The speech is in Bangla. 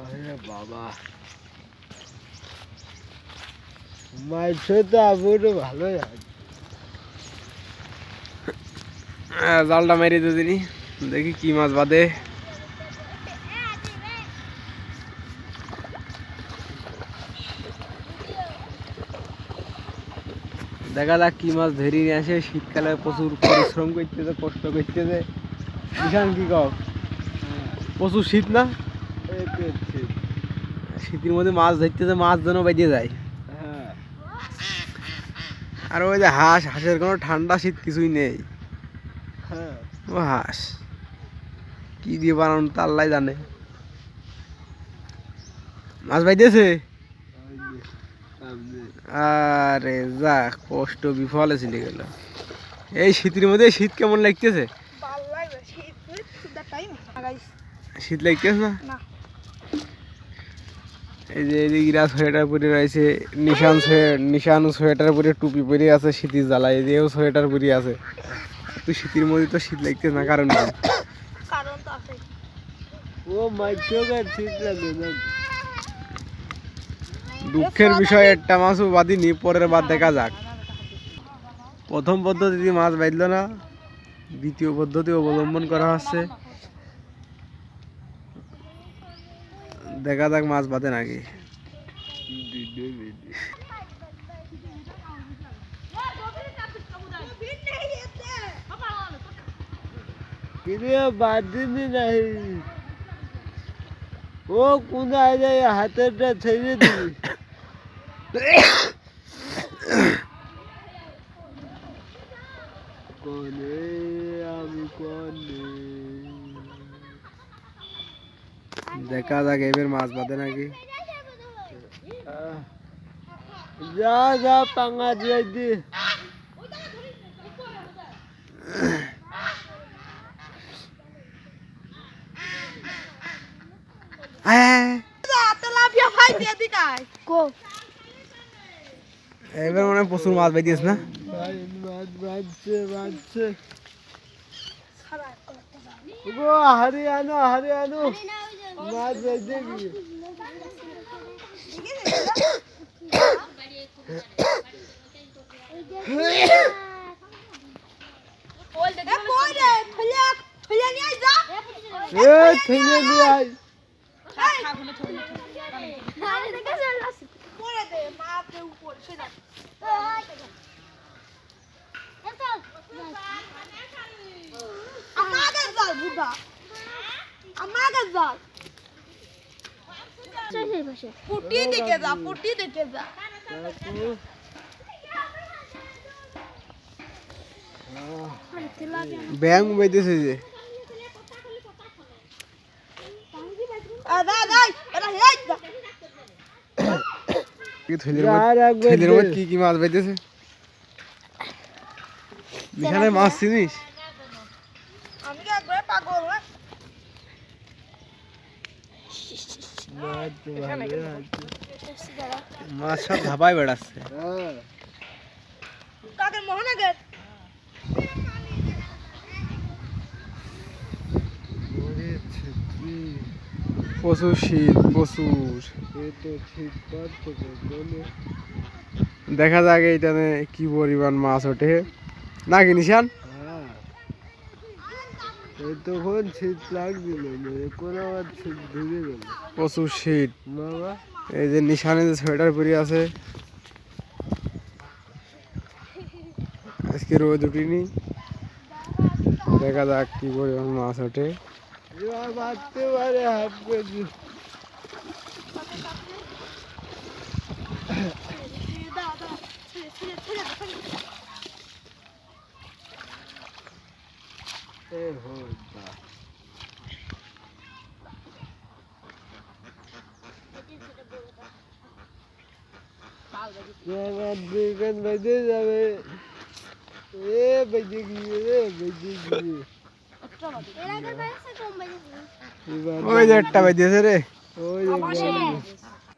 আরে বাবা। মাছ তো আবুর ভালোই হ্যাঁ, জালটা মেরে দিদিনি দেখি কি মাছ বাদে। দেখা যাক কি মাছ ধরে নিয়ে আসে। শীতকালে প্রচুর পরিশ্রম করতেছে কষ্ট করতেছে বিশাল কি কও? প্রচুর শীত না? শীতের মধ্যে মাছ ধরতেছে মাছ যেন বেঁধে যায়। হ্যাঁ। আর ওই যে হাঁস হাঁসের কোনো ঠান্ডা শীত কিছুই নেই। হ্যাঁ। ও হাঁস কি দিয়ে বানানো তা আল্লাহ জানে। মাছ বাইতেছে আরে যা কষ্ট বিফলে চলে গেল। এই শীতের মধ্যে শীত কেমন লাগতেছে? শীত লাগতেছে না। এই যে ইরা সোয়েটার পরে রয়েছে নিশান সোয়ে- নিশান সোয়েটার পরে টুপি পরে আছে শীতের জ্বালায় এদিকেও সোয়েটার পরে আছে। তো শীতের মধ্যে তো শীত লাগতেছে না কারণ কারণ তো আছে। ও না। দুঃখের বিষয় একটা মাছও বাদিনি পরের বার দেখা যাক। প্রথম পদ্ধতিতে মাছ বাঁধলো না দ্বিতীয় পদ্ধতি অবলম্বন করা হচ্ছে। দেখা যাক মাছ বাঁধে নাকি কিরে বাদিনি নাই ও কোনায় যায় হাতেরটা ছেড়ে দিবি কোনে আমি কোনে দেখা যাক এবার মাছ বাঁধে নাকি? যা যা পাঙ্গা দিয়ে দি। এবার মনে প্রচুর মাছ বাইদিস না? হরিয়ানো হরিয়ানো মাছ বাজছে কি আমাকে জাল পুটি দিকে যা পুটি দিকে যা। ব্যাং বাইতেছে যে। কি কি কি মাছ বাইতেছে বিশালে মাছ চিনিস? আমি কি একবার পাগল হ্যাঁ? মাছ ভালো সব ধাপায় বেড়াচ্ছে প্রচুর শীত প্রচুর। দেখা যাক এইটানে কি পরিমাণ মাছ ওঠে। নাকি নিশান? তখন শীত লাগছিল না এখন আবার শীত ঢুকে গেল। প্রচুর শীত। বাবা এই যে নিশানে যে সোয়েটার পরে আছে আজকে রোদ উঠিনি। দেখা যাক কি পরিমাণ মাছ ওঠে। বাঁচতে পারে হাফ কেজি দা ছেড়ে ছেড়ে ছেড়ে দা, ছেড়ে দা। এ হো বা আমার দুইখান বেজে যাবে এ বেজে গিয়ে রে ওই যে একটা বাইদিয়েছে রে ওই।